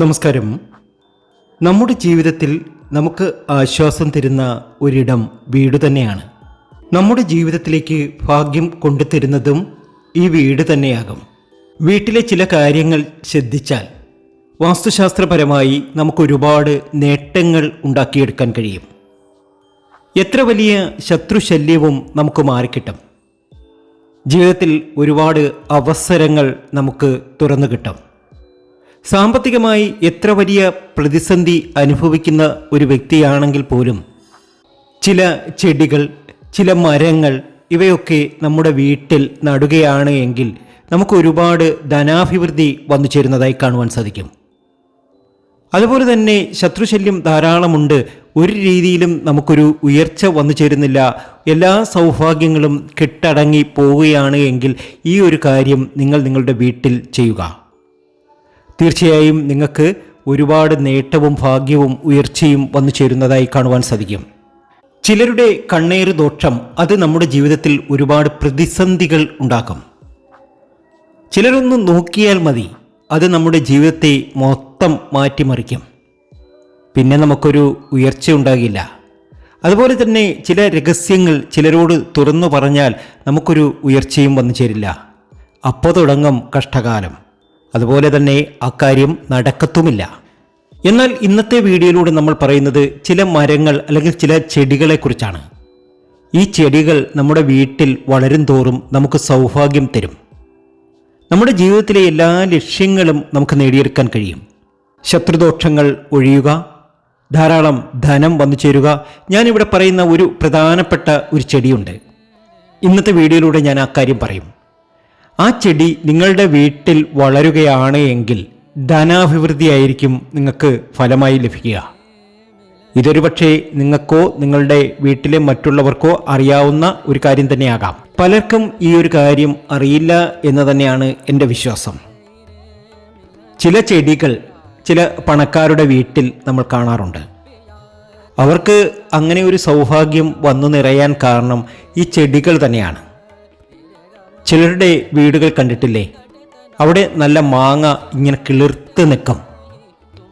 നമസ്കാരം. നമ്മുടെ ജീവിതത്തിൽ നമുക്ക് ആശ്വാസം തരുന്ന ഒരിടം വീട് തന്നെയാണ്. നമ്മുടെ ജീവിതത്തിലേക്ക് ഭാഗ്യം കൊണ്ടുതരുന്നതും ഈ വീട് തന്നെയാകും. വീട്ടിലെ ചില കാര്യങ്ങൾ ശ്രദ്ധിച്ചാൽ വാസ്തുശാസ്ത്രപരമായി നമുക്ക് ഒരുപാട് നേട്ടങ്ങൾ ഉണ്ടാക്കിയെടുക്കാൻ കഴിയും. എത്ര വലിയ ശത്രുശല്യവും നമുക്ക് മാറിക്കിട്ടും. ജീവിതത്തിൽ ഒരുപാട് അവസരങ്ങൾ നമുക്ക് തുറന്നു കിട്ടും. സാമ്പത്തികമായി എത്ര വലിയ പ്രതിസന്ധി അനുഭവിക്കുന്ന ഒരു വ്യക്തിയാണെങ്കിൽ പോലും ചില ചെടികൾ ചില മരങ്ങൾ ഇവയൊക്കെ നമ്മുടെ വീട്ടിൽ നടുകയാണ് എങ്കിൽ നമുക്ക് ഒരുപാട് ധനാഭിവൃദ്ധി വന്നു ചേരുന്നതായി കാണുവാൻ സാധിക്കും. അതുപോലെ തന്നെ ശത്രുശല്യം ധാരാളമുണ്ട്. ഒരു രീതിയിലും നമുക്കൊരു ഉയർച്ച വന്നു ചേരുന്നില്ല. എല്ലാ സൗഭാഗ്യങ്ങളും കെട്ടടങ്ങി പോവുകയാണ് എങ്കിൽ ഈ ഒരു കാര്യം നിങ്ങൾ നിങ്ങളുടെ വീട്ടിൽ ചെയ്യുക. തീർച്ചയായും നിങ്ങൾക്ക് ഒരുപാട് നേട്ടവും ഭാഗ്യവും ഉയർച്ചയും വന്നു ചേരുന്നതായി കാണുവാൻ സാധിക്കും. ചിലരുടെ കണ്ണേറ് ദോഷം അത് നമ്മുടെ ജീവിതത്തിൽ ഒരുപാട് പ്രതിസന്ധികൾ ഉണ്ടാക്കും. ചിലരൊന്ന് നോക്കിയാൽ മതി അത് നമ്മുടെ ജീവിതത്തെ മൊത്തം മാറ്റിമറിക്കും. പിന്നെ നമുക്കൊരു ഉയർച്ച ഉണ്ടാകില്ല. അതുപോലെ തന്നെ ചില രഹസ്യങ്ങൾ ചിലരോട് തുറന്നു പറഞ്ഞാൽ നമുക്കൊരു ഉയർച്ചയും വന്നു ചേരില്ല. അപ്പോൾ തുടങ്ങും കഷ്ടകാലം. അതുപോലെ തന്നെ അക്കാര്യം നടക്കത്തുമില്ല. എന്നാൽ ഇന്നത്തെ വീഡിയോയിലൂടെ നമ്മൾ പറയുന്നത് ചില മരങ്ങൾ അല്ലെങ്കിൽ ചില ചെടികളെക്കുറിച്ചാണ്. ഈ ചെടികൾ നമ്മുടെ വീട്ടിൽ വളരും തോറും നമുക്ക് സൗഭാഗ്യം തരും. നമ്മുടെ ജീവിതത്തിലെ എല്ലാ ലക്ഷ്യങ്ങളും നമുക്ക് നേടിയെടുക്കാൻ കഴിയും. ശത്രുദോഷങ്ങൾ ഒഴിയുക ധാരാളം ധനം വന്നു ചേരുക. ഞാനിവിടെ പറയുന്ന ഒരു പ്രധാനപ്പെട്ട ഒരു ചെടിയുണ്ട്. ഇന്നത്തെ വീഡിയോയിലൂടെ ഞാൻ ആ കാര്യം പറയും. ആ ചെടി നിങ്ങളുടെ വീട്ടിൽ വളരുകയാണ് എങ്കിൽ ധനാഭിവൃദ്ധിയായിരിക്കും നിങ്ങൾക്ക് ഫലമായി ലഭിക്കുക. ഇതൊരു പക്ഷേ നിങ്ങൾക്കോ നിങ്ങളുടെ വീട്ടിലെ മറ്റുള്ളവർക്കോ അറിയാവുന്ന ഒരു കാര്യം തന്നെയാകാം. പലർക്കും ഈ ഒരു കാര്യം അറിയില്ല എന്ന് തന്നെയാണ് എന്റെ വിശ്വാസം. ചില ചെടികൾ ചില പണക്കാരുടെ വീട്ടിൽ നമ്മൾ കാണാറുണ്ട്. അവർക്ക് അങ്ങനെ ഒരു സൗഭാഗ്യം വന്നു നിറയാൻ കാരണം ഈ ചെടികൾ തന്നെയാണ്. ചിലരുടെ വീടുകൾ കണ്ടിട്ടില്ലേ? അവിടെ നല്ല മാങ്ങ ഇങ്ങനെ കിളിർത്ത് നിൽക്കും.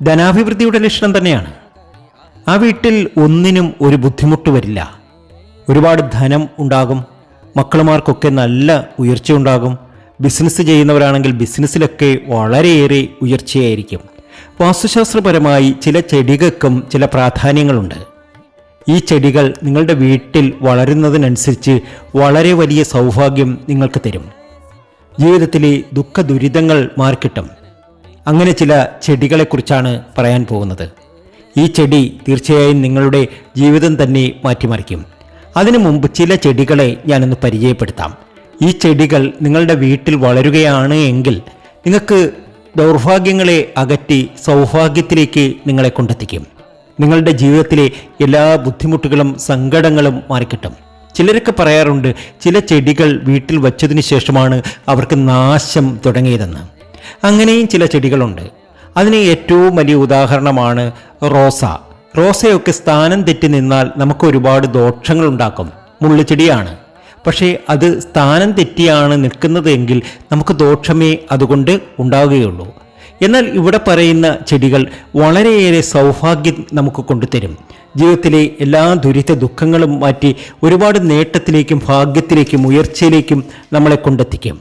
ധനാഭിവൃദ്ധിയുടെ ലക്ഷണം തന്നെയാണ്. ആ വീട്ടിൽ ഒന്നിനും ഒരു ബുദ്ധിമുട്ട് വരില്ല. ഒരുപാട് ധനം ഉണ്ടാകും. മക്കളുമാർക്കൊക്കെ നല്ല ഉയർച്ച ഉണ്ടാകും. ബിസിനസ് ചെയ്യുന്നവരാണെങ്കിൽ ബിസിനസ്സിലൊക്കെ വളരെയേറെ ഉയർച്ചയായിരിക്കും. വാസ്തുശാസ്ത്രപരമായി ചില ചെടികൾക്കും ചില പ്രാധാന്യങ്ങളുണ്ട്. ഈ ചെടികൾ നിങ്ങളുടെ വീട്ടിൽ വളരുന്നതിനനുസരിച്ച് വളരെ വലിയ സൗഭാഗ്യം നിങ്ങൾക്ക് തരും. ജീവിതത്തിലെ ദുഃഖ ദുരിതങ്ങൾ മാറിക്കിട്ടും. അങ്ങനെ ചില ചെടികളെക്കുറിച്ചാണ് പറയാൻ പോകുന്നത്. ഈ ചെടി തീർച്ചയായും നിങ്ങളുടെ ജീവിതം തന്നെ മാറ്റിമറിക്കും. അതിനു മുമ്പ് ചില ചെടികളെ ഞാനൊന്ന് പരിചയപ്പെടുത്താം. ഈ ചെടികൾ നിങ്ങളുടെ വീട്ടിൽ വളരുകയാണ് എങ്കിൽ നിങ്ങൾക്ക് ദൗർഭാഗ്യങ്ങളെ അകറ്റി സൗഭാഗ്യത്തിലേക്ക് നിങ്ങളെ കൊണ്ടെത്തിക്കും. നിങ്ങളുടെ ജീവിതത്തിലെ എല്ലാ ബുദ്ധിമുട്ടുകളും സങ്കടങ്ങളും മാറിക്കിട്ടും. ചിലരൊക്കെ പറയാറുണ്ട് ചില ചെടികൾ വീട്ടിൽ വച്ചതിന് ശേഷമാണ് അവർക്ക് നാശം തുടങ്ങിയതെന്ന്. അങ്ങനെയും ചില ചെടികളുണ്ട്. അതിന് ഏറ്റവും വലിയ ഉദാഹരണമാണ് റോസ. റോസയൊക്കെ സ്ഥാനം തെറ്റി നിന്നാൽ നമുക്ക് ഒരുപാട് ദോഷങ്ങൾ ഉണ്ടാക്കും. മുള്ളുചെടിയാണ്. പക്ഷേ അത് സ്ഥാനം തെറ്റിയാണ് നിൽക്കുന്നതെങ്കിൽ നമുക്ക് ദോഷമേ അതുകൊണ്ട് ഉണ്ടാവുകയുള്ളൂ. എന്നാൽ ഇവിടെ പറയുന്ന ചെടികൾ വളരെയേറെ സൗഭാഗ്യം നമുക്ക് കൊണ്ടുതരും. ജീവിതത്തിലെ എല്ലാ ദുരിത ദുഃഖങ്ങളും മാറ്റി ഒരുപാട് നേട്ടത്തിലേക്കും ഭാഗ്യത്തിലേക്കും ഉയർച്ചയിലേക്കും നമ്മളെ കൊണ്ടെത്തിക്കും.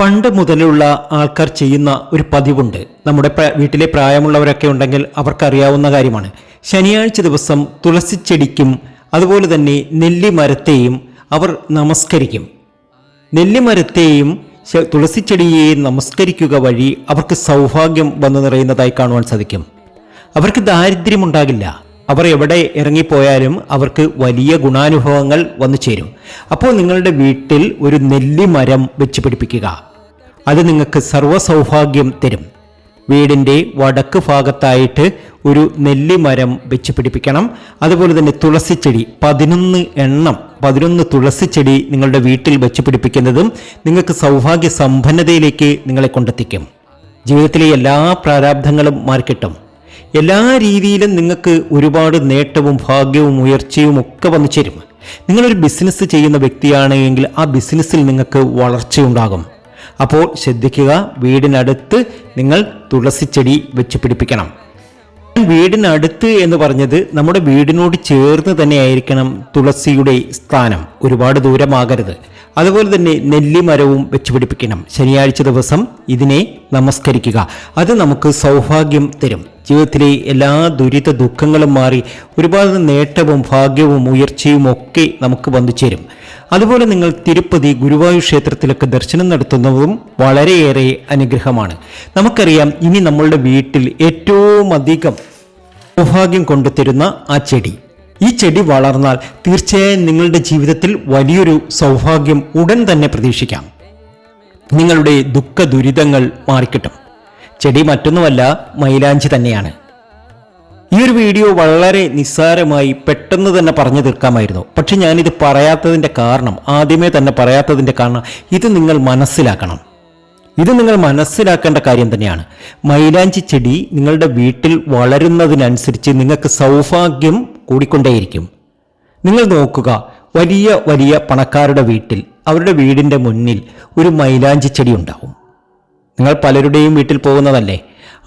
പണ്ട് മുതലുള്ള ആൾക്കാർ ചെയ്യുന്ന ഒരു പതിവുണ്ട്. നമ്മുടെ വീട്ടിലെ പ്രായമുള്ളവരൊക്കെ ഉണ്ടെങ്കിൽ അവർക്കറിയാവുന്ന കാര്യമാണ്. ശനിയാഴ്ച ദിവസം തുളസി ചെടിക്കും അതുപോലെ തന്നെ നെല്ലിമരത്തെയും അവർ നമസ്കരിക്കും. നെല്ലിമരത്തെയും തുളസിച്ചെടിയെയും നമസ്കരിക്കുക വഴി അവർക്ക് സൗഭാഗ്യം വന്നു നിറയുന്നതായി കാണുവാൻ സാധിക്കും. അവർക്ക് ദാരിദ്ര്യമുണ്ടാകില്ല. അവർ എവിടെ ഇറങ്ങിപ്പോയാലും അവർക്ക് വലിയ ഗുണാനുഭവങ്ങൾ വന്നു ചേരും. അപ്പോൾ നിങ്ങളുടെ വീട്ടിൽ ഒരു നെല്ലിമരം വെച്ച് പിടിപ്പിക്കുക. അത് നിങ്ങൾക്ക് സർവ സൗഭാഗ്യം തരും. വീടിന്റെ വടക്ക് ഭാഗത്തായിട്ട് ഒരു നെല്ലിമരം വെച്ച് പിടിപ്പിക്കണം. അതുപോലെ തന്നെ തുളസിച്ചെടി പതിനൊന്ന് എണ്ണം പതിനൊന്ന് തുളസിച്ചെടി നിങ്ങളുടെ വീട്ടിൽ വെച്ച് പിടിപ്പിക്കുന്നതും നിങ്ങൾക്ക് സൗഭാഗ്യ സമ്പന്നതയിലേക്ക് നിങ്ങളെ കൊണ്ടെത്തിക്കും. ജീവിതത്തിലെ എല്ലാ പ്രാരാബ്ധങ്ങളും മാറിക്കിട്ടും. എല്ലാ രീതിയിലും നിങ്ങൾക്ക് ഒരുപാട് നേട്ടവും ഭാഗ്യവും ഉയർച്ചയും ഒക്കെ വന്നു ചേരും. നിങ്ങളൊരു ബിസിനസ് ചെയ്യുന്ന വ്യക്തിയാണ് എങ്കിൽ ആ ബിസിനസ്സിൽ നിങ്ങൾക്ക് വളർച്ചയുണ്ടാകും. അപ്പോൾ ശ്രദ്ധിക്കുക വീടിനടുത്ത് നിങ്ങൾ തുളസിച്ചെടി വെച്ച് പിടിപ്പിക്കണം. വീടിനടുത്ത് എന്ന് പറഞ്ഞത് നമ്മുടെ വീടിനോട് ചേർന്ന് തന്നെ ആയിരിക്കണം തുളസിയുടെ സ്ഥാനം. ഒരുപാട് ദൂരമാകരുത്. അതുപോലെ തന്നെ നെല്ലിമരവും വെച്ച് പിടിപ്പിക്കണം. ശനിയാഴ്ച ദിവസം ഇതിനെ നമസ്കരിക്കുക. അത് നമുക്ക് സൗഭാഗ്യം തരും. ജീവിതത്തിലെ എല്ലാ ദുരിത ദുഃഖങ്ങളും മാറി ഒരുപാട് നേട്ടവും ഭാഗ്യവും ഉയർച്ചയും ഒക്കെ നമുക്ക് വന്നു ചേരും. അതുപോലെ നിങ്ങൾ തിരുപ്പതി ഗുരുവായൂർ ക്ഷേത്രത്തിലൊക്കെ ദർശനം നടത്തുന്നതും വളരെയേറെ അനുഗ്രഹമാണ്. നമുക്കറിയാം ഇനി നമ്മളുടെ വീട്ടിൽ ഏറ്റവും അധികം സൗഭാഗ്യം കൊണ്ടുതരുന്ന ആ ചെടി. ഈ ചെടി വളർന്നാൽ തീർച്ചയായും നിങ്ങളുടെ ജീവിതത്തിൽ വലിയൊരു സൗഭാഗ്യം ഉടൻ തന്നെ പ്രതീക്ഷിക്കാം. നിങ്ങളുടെ ദുഃഖ ദുരിതങ്ങൾ മാറിക്കിട്ടും. ചെടി മറ്റൊന്നുമല്ല മൈലാഞ്ചി തന്നെയാണ്. ഈ ഒരു വീഡിയോ വളരെ നിസ്സാരമായി പെട്ടെന്ന് തന്നെ പറഞ്ഞു തീർക്കാമായിരുന്നു. പക്ഷെ ഞാനിത് പറയാത്തതിന്റെ കാരണം ആദ്യമേ തന്നെ പറയാത്തതിന്റെ കാരണം ഇത് നിങ്ങൾ മനസ്സിലാക്കണം. ഇത് നിങ്ങൾ മനസ്സിലാക്കേണ്ട കാര്യം തന്നെയാണ്. മൈലാഞ്ചി ചെടി നിങ്ങളുടെ വീട്ടിൽ വളരുന്നതിനനുസരിച്ച് നിങ്ങൾക്ക് സൗഭാഗ്യം കൂടിക്കൊണ്ടേയിരിക്കും. നിങ്ങൾ നോക്കുക വലിയ വലിയ പണക്കാരുടെ വീട്ടിൽ അവരുടെ വീടിന്റെ മുന്നിൽ ഒരു മൈലാഞ്ചി ചെടി ഉണ്ടാവും. നിങ്ങൾ പലരുടെയും വീട്ടിൽ പോകുന്നതല്ലേ?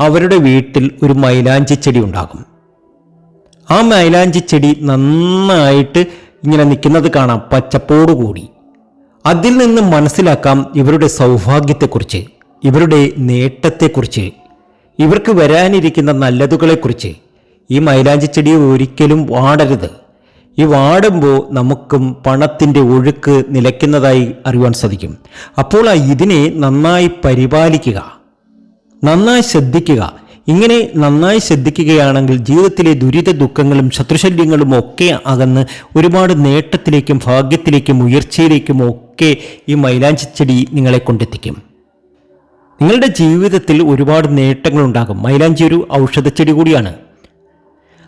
അവരുടെ വീട്ടിൽ ഒരു മൈലാഞ്ചി ചെടി ഉണ്ടാകും. ആ മൈലാഞ്ചി ചെടി നന്നായിട്ട് ഇങ്ങനെ നിൽക്കുന്നത് കാണാം പച്ചപ്പോടുകൂടി അതിൽ നിന്ന് മനസ്സിലാക്കാം ഇവരുടെ സൗഭാഗ്യത്തെക്കുറിച്ച് ഇവരുടെ നേട്ടത്തെക്കുറിച്ച് ഇവർക്ക് വരാനിരിക്കുന്ന നല്ലതുകളെക്കുറിച്ച്. ഈ മൈലാഞ്ചി ചെടി ഒരിക്കലും വാടരുത്. ഈ വാടുമ്പോൾ നമുക്കും പണത്തിന്റെ ഒഴുക്ക് നിലയ്ക്കുന്നതായി അറിയുവാൻ സാധിക്കും. അപ്പോൾ ഇതിനെ നന്നായി പരിപാലിക്കുക നന്നായി ശ്രദ്ധിക്കുക. ഇങ്ങനെ നന്നായി ശ്രദ്ധിക്കുകയാണെങ്കിൽ ജീവിതത്തിലെ ദുരിത ദുഃഖങ്ങളും ശത്രുശല്യങ്ങളും ഒക്കെ അകന്ന് ഒരുപാട് നേട്ടത്തിലേക്കും ഭാഗ്യത്തിലേക്കും ഉയർച്ചയിലേക്കും ഒക്കെ ഈ മൈലാഞ്ചി ചെടി നിങ്ങളെ കൊണ്ടെത്തിക്കും. നിങ്ങളുടെ ജീവിതത്തിൽ ഒരുപാട് നേട്ടങ്ങളുണ്ടാകും. മൈലാഞ്ചി ഒരു ഔഷധച്ചെടി കൂടിയാണ്.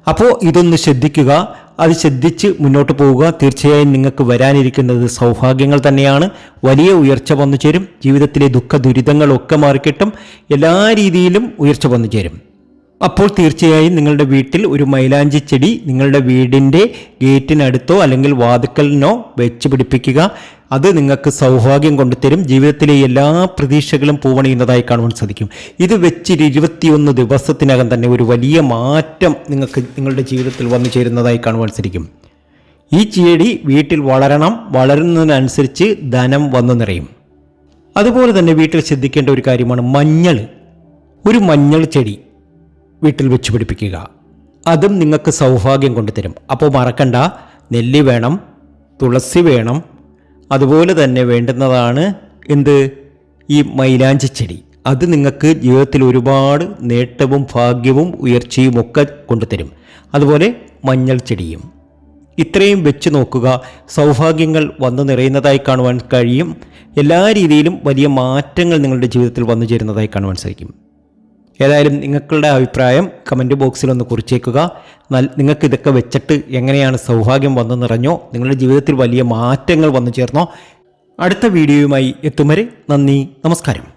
അപ്പോൾ ഇതൊന്ന് ശ്രദ്ധിക്കുക. അത് ശ്രദ്ധിച്ച് മുന്നോട്ട് പോവുക. തീർച്ചയായും നിങ്ങൾക്ക് വരാനിരിക്കുന്നത് സൗഭാഗ്യങ്ങൾ തന്നെയാണ്. വലിയ ഉയർച്ച വന്നു ചേരും ജീവിതത്തിലെ ദുഃഖ ദുരിതങ്ങളൊക്കെ മാറിക്കിട്ടും. എല്ലാ രീതിയിലും ഉയർച്ച വന്നു ചേരും അപ്പോൾ തീർച്ചയായും നിങ്ങളുടെ വീട്ടിൽ ഒരു മൈലാഞ്ചി ചെടി നിങ്ങളുടെ വീടിന്റെ ഗേറ്റിനടുത്തോ അല്ലെങ്കിൽ വാതുക്കലിനോ വെച്ച് പിടിപ്പിക്കുക. അത് നിങ്ങൾക്ക് സൗഭാഗ്യം കൊണ്ടുതരും. ജീവിതത്തിലെ എല്ലാ പ്രതീക്ഷകളും പൂവണിയുന്നതായി കാണുവാൻ സാധിക്കും. ഇത് വെച്ചിട്ട് ഇരുപത്തിയൊന്ന് ദിവസത്തിനകം തന്നെ ഒരു വലിയ മാറ്റം നിങ്ങൾക്ക് നിങ്ങളുടെ ജീവിതത്തിൽ വന്നു ചേരുന്നതായി കാണുവാൻ സാധിക്കും. ഈ ചെടി വീട്ടിൽ വളരണം. വളരുന്നതിനനുസരിച്ച് ധനം വന്നു നിറയും. അതുപോലെ തന്നെ വീട്ടിൽ ശ്രദ്ധിക്കേണ്ട ഒരു കാര്യമാണ് മഞ്ഞൾ. ഒരു മഞ്ഞൾ ചെടി. വീട്ടിൽ വെച്ച് പിടിപ്പിക്കുക. അതും നിങ്ങൾക്ക് സൗഭാഗ്യം കൊണ്ടു തരും അപ്പോൾ മറക്കണ്ട. നെല്ലി വേണം തുളസി വേണം. അതുപോലെ തന്നെ വേണ്ടുന്നതാണ് എന്ത്? ഈ മൈലാഞ്ചി ചെടി. അത് നിങ്ങൾക്ക് ജീവിതത്തിൽ ഒരുപാട് നേട്ടവും ഭാഗ്യവും ഉയർച്ചയും ഒക്കെ കൊണ്ടുതരും. അതുപോലെ മഞ്ഞൾ ചെടിയും. ഇത്രയും വെച്ച് നോക്കുക. സൗഭാഗ്യങ്ങൾ വന്നു നിറയുന്നതായി കാണുവാൻ കഴിയും. എല്ലാ രീതിയിലും വലിയ മാറ്റങ്ങൾ നിങ്ങളുടെ ജീവിതത്തിൽ വന്നു ചേരുന്നതായി കാണുവാൻ സാധിക്കും. ഏതായാലും നിങ്ങളുടെ അഭിപ്രായം കമന്റ് ബോക്സിൽ ഒന്ന് കുറിച്ചേക്കുക. നിങ്ങൾക്ക് ഇതൊക്കെ വെച്ചിട്ട് എങ്ങനെയാണ് സൗഭാഗ്യം വന്നു നിറഞ്ഞോ നിങ്ങളുടെ ജീവിതത്തിൽ വലിയ മാറ്റങ്ങൾ വന്നു ചേർന്നോ? അടുത്ത വീഡിയോയുമായി എത്തും വരെ നന്ദി നമസ്കാരം.